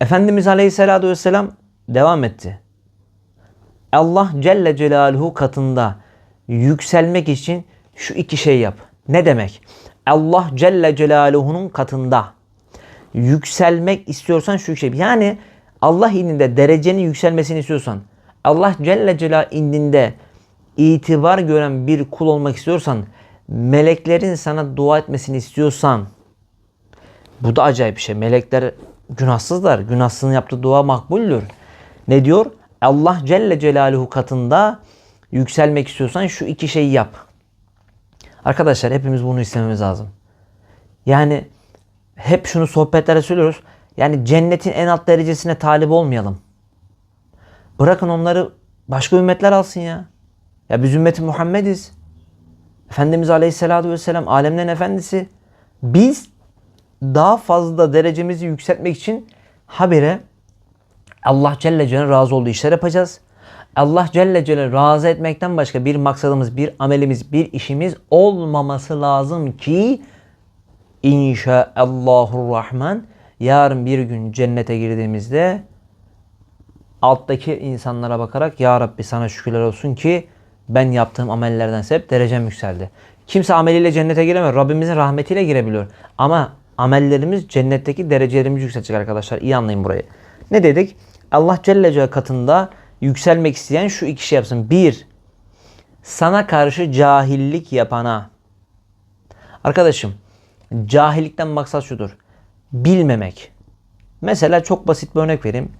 Efendimiz Aleyhisselatü Vesselam devam etti. Allah Celle Celaluhu katında yükselmek için şu iki şey yap. Ne demek? Allah Celle Celaluhu'nun katında yükselmek istiyorsan şu şey. Yani Allah indinde derecenin yükselmesini istiyorsan, Allah Celle Celaluhu indinde itibar gören bir kul olmak istiyorsan, meleklerin sana dua etmesini istiyorsan, bu da acayip bir şey. Melekler günahsızlar. Günahsızın yaptığı dua makbuldür. Ne diyor? Allah Celle Celaluhu katında yükselmek istiyorsan şu iki şeyi yap. Arkadaşlar hepimiz bunu istememiz lazım. Yani hep şunu sohbetlerde söylüyoruz. Yani cennetin en alt derecesine talip olmayalım. Bırakın onları başka ümmetler alsın ya. Ya biz ümmeti Muhammediz. Efendimiz Aleyhisselatü Vesselam alemlerin efendisi. Biz daha fazla derecemizi yükseltmek için habire Allah Celle Celaluhu razı olduğu işler yapacağız. Allah Celle Celaluhu razı etmekten başka bir maksadımız, bir amelimiz, bir işimiz olmaması lazım ki İnşaallahur Rahman yarın bir gün cennete girdiğimizde alttaki insanlara bakarak Ya Rabbi sana şükürler olsun ki ben yaptığım amellerden sebep derecem yükseldi. Kimse ameliyle cennete giremiyor. Rabbimizin rahmetiyle girebiliyor. Ama amellerimiz cennetteki derecelerimizi yükseltecek arkadaşlar. İyi anlayın burayı. Ne dedik? Allah Celle Celaluhu katında yükselmek isteyen şu iki şey yapsın. Bir, sana karşı cahillik yapana. Arkadaşım, cahillikten maksat şudur. Bilmemek. Mesela çok basit bir örnek vereyim.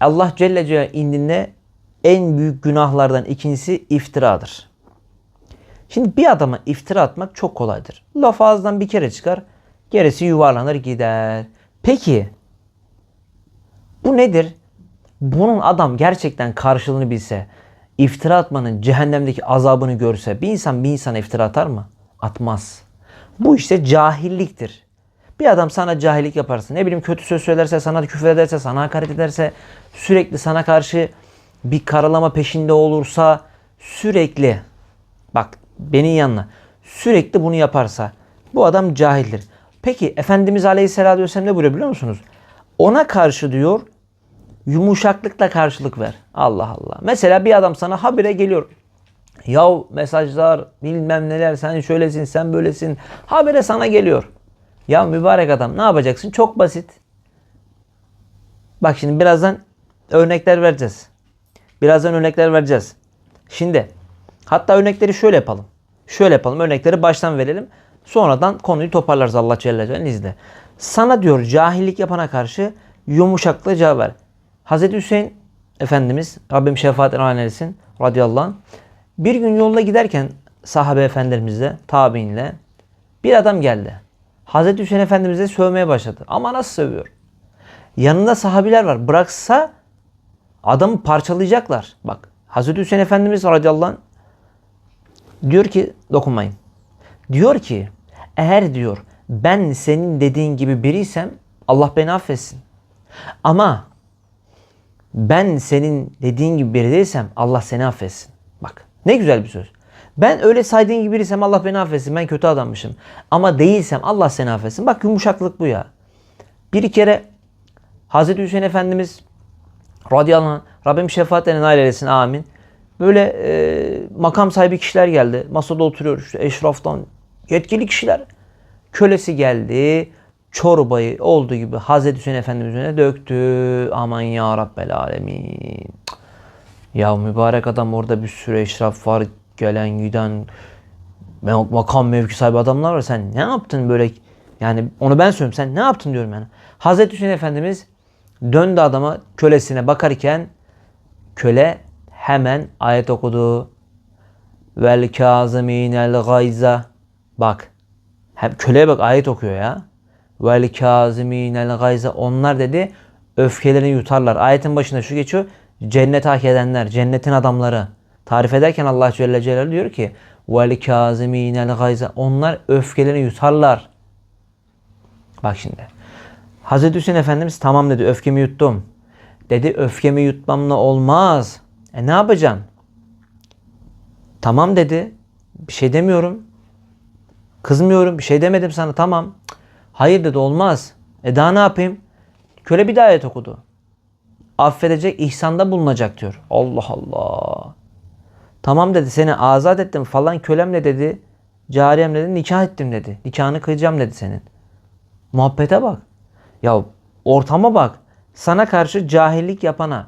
Allah Celle Celaluhu indinde en büyük günahlardan ikincisi iftiradır. Şimdi bir adama iftira atmak çok kolaydır. Laf ağızdan bir kere çıkar, gerisi yuvarlanır gider. Peki bu nedir? Bunun adam gerçekten karşılığını bilse, iftira atmanın cehennemdeki azabını görse bir insan bir insana iftira atar mı? Atmaz. Bu işte cahilliktir. Bir adam sana cahillik yaparsa, ne bileyim kötü söz söylerse, sana küfür ederse, sana hakaret ederse, sürekli sana karşı bir karalama peşinde olursa, sürekli bak benim yanına sürekli bunu yaparsa bu adam cahildir. Peki Efendimiz Aleyhisselatü Vesselam ne buyuruyor biliyor musunuz? Ona karşı diyor yumuşaklıkla karşılık ver. Allah Allah. Mesela bir adam sana habire geliyor. Yav mesajlar bilmem neler sen şöylesin sen böylesin. Habire sana geliyor. Ya mübarek adam ne yapacaksın? Çok basit. Bak şimdi birazdan örnekler vereceğiz. Birazdan örnekler vereceğiz. Şimdi hatta örnekleri şöyle yapalım. Şöyle yapalım. Örnekleri baştan verelim. Sonradan konuyu toparlarız Allah Celle Celaluhu'nun izniyle. Sana diyor cahillik yapana karşı yumuşaklığı cevap ver. Hazreti Hüseyin Efendimiz Rabbim şefaatine eylesin radıyallahu anh. Bir gün yolda giderken sahabe efendilerimizle, tabiinle bir adam geldi. Hazreti Hüseyin Efendimiz'e sövmeye başladı. Ama nasıl sövüyor? Yanında sahabiler var. Bıraksa adamı parçalayacaklar. Bak Hazreti Hüseyin Efendimiz radıyallahu anh diyor ki dokunmayın. Diyor ki eğer diyor ben senin dediğin gibi biriysem Allah beni affetsin. Ama ben senin dediğin gibi biri değilsem Allah seni affetsin. Bak ne güzel bir söz. Ben öyle saydığın gibi biriysem Allah beni affetsin. Ben kötü adammışım. Ama değilsem Allah seni affetsin. Bak yumuşaklık bu ya. Bir kere Hazreti Hüseyin Efendimiz radıyallahu anh Rabbim şefaatlerine nail eylesin amin. Böyle e, makam sahibi kişiler geldi. Masada oturuyor işte eşraftan yetkili kişiler. Kölesi geldi. Çorbayı olduğu gibi Hazreti Hüseyin Efendimiz önüne döktü. Aman ya Rabbel alemin. Ya mübarek adam orada bir sürü eşraf var. Gelen giden makam mevki sahibi adamlar var. Sen ne yaptın böyle? Yani onu ben söylüyorum. Sen ne yaptın diyorum yani. Hazreti Hüseyin Efendimiz döndü adama kölesine bakarken köle hemen ayet okudu. Vel kazimînel gayza. Bak. Hem köleye bak ayet okuyor ya. Vel kazimînel gayza. Onlar dedi öfkelerini yutarlar. Ayetin başında şu geçiyor. Cennet hak edenler, cennetin adamları. Tarif ederken Allah Celle Celaluhu diyor ki vel kazimînel gayza. Onlar öfkelerini yutarlar. Bak şimdi. Hazreti Hüseyin Efendimiz tamam dedi öfkemi yuttum. Dedi öfkemi yutmamla olmaz. E ne yapacaksın? Tamam dedi. Bir şey demiyorum. Kızmıyorum. Bir şey demedim sana. Tamam. Hayır dedi olmaz. E daha ne yapayım? Köle bir daha ayet okudu. Affedecek, ihsanda bulunacak diyor. Allah Allah. Tamam dedi seni azat ettim falan kölemle dedi. Cariyem dedi nikah ettim dedi. Nikahını kıyacağım dedi senin. Muhabbete bak. Ya ortama bak. Sana karşı cahillik yapana.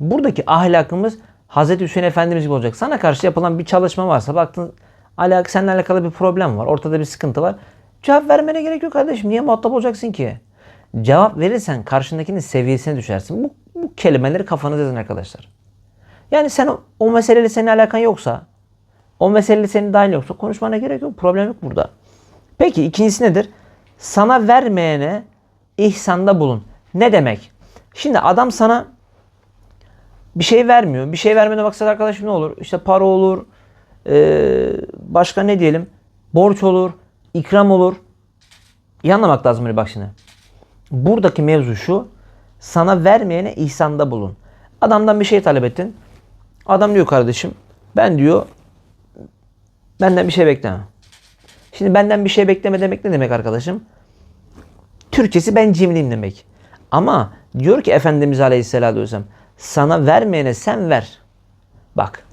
Buradaki ahlakımız Hazreti Hüseyin Efendimiz gibi olacak. Sana karşı yapılan bir çalışma varsa baktın alak seninle alakalı bir problem var. Ortada bir sıkıntı var. Cevap vermene gerek yok kardeşim. Niye muhatap olacaksın ki? Cevap verirsen karşındakinin seviyesine düşersin. Bu, bu kelimeleri kafanıza yazın arkadaşlar. Yani sen o, o meseleyle senin alakan yoksa, o meseleyle senin dahil yoksa konuşmana gerek yok. Problem yok burada. Peki ikincisi nedir? Sana vermeyene ihsanda bulun. Ne demek? Şimdi adam sana bir şey vermiyor. Bir şey vermene maksat arkadaşım ne olur? İşte para olur, ee, başka ne diyelim? Borç olur, ikram olur. İyi anlamak lazım böyle bak şimdi. Buradaki mevzu şu. Sana vermeyene ihsanda bulun. Adamdan bir şey talep ettin. Adam diyor kardeşim ben diyor benden bir şey bekleme. Şimdi benden bir şey bekleme demek ne demek arkadaşım? Türkçesi ben cimriyim demek. Ama diyor ki Efendimiz Aleyhisselatü Vesselam sana vermeyene sen ver. Bak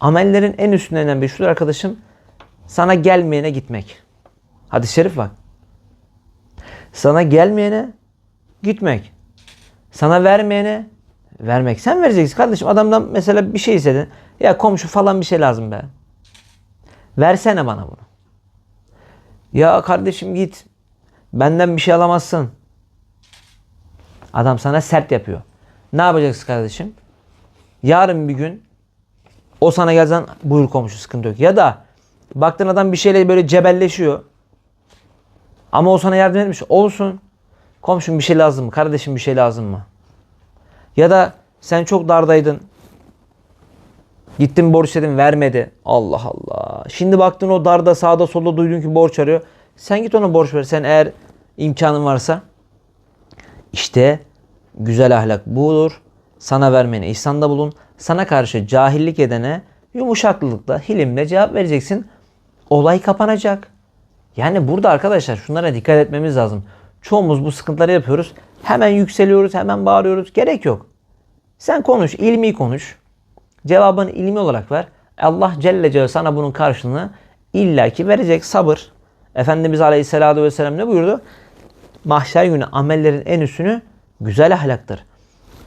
amellerin en üstünden bir şudur arkadaşım. Sana gelmeyene gitmek. Hadis-i şerif bak. Sana gelmeyene gitmek. Sana vermeyene vermek. Sen vereceksin kardeşim. Adamdan mesela bir şey istedin. Ya komşu falan bir şey lazım be. Versene bana bunu. Ya kardeşim git. Benden bir şey alamazsın. Adam sana sert yapıyor. Ne yapacaksın kardeşim? Yarın bir gün o sana gelsen buyur komşu sıkıntı yok. Ya da baktın adam bir şeyle böyle cebelleşiyor. Ama o sana yardım etmiş. Olsun. Komşum bir şey lazım mı? Kardeşim bir şey lazım mı? Ya da sen çok dardaydın. Gittin borç istedin vermedi. Allah Allah. Şimdi baktın o darda sağda solda duydun ki borç arıyor. Sen git ona borç ver. Sen eğer imkanın varsa. İşte güzel ahlak budur. Sana vermeni ihsanda bulun. Sana karşı cahillik edene yumuşaklılıkla, hilimle cevap vereceksin. Olay kapanacak. Yani burada arkadaşlar şunlara dikkat etmemiz lazım. Çoğumuz bu sıkıntıları yapıyoruz. Hemen yükseliyoruz, hemen bağırıyoruz. Gerek yok. Sen konuş, ilmi konuş. Cevabını ilmi olarak ver. Allah Celle Celle sana bunun karşılığını illaki verecek. Sabır. Efendimiz Aleyhisselatü Vesselam ne buyurdu? Mahşer günü amellerin en üstünü güzel ahlaktır.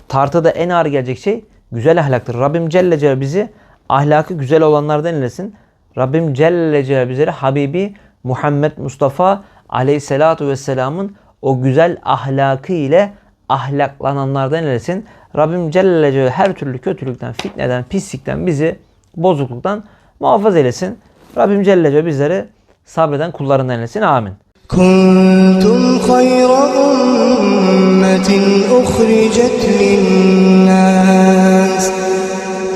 Tartıda en ağır gelecek şey güzel ahlaktır. Rabbim Celle Celle bizi ahlakı güzel olanlardan eylesin. Rabbim Celle Celle bizleri Habibi Muhammed Mustafa Aleyhisselatu Vesselam'ın o güzel ahlakı ile ahlaklananlardan eylesin. Rabbim Celle Celle her türlü kötülükten, fitneden, pislikten bizi bozukluktan muhafaza eylesin. Rabbim Celle Celle bizleri sabreden kullarından eylesin. Amin. كنتم خير أمة أخرجت للناس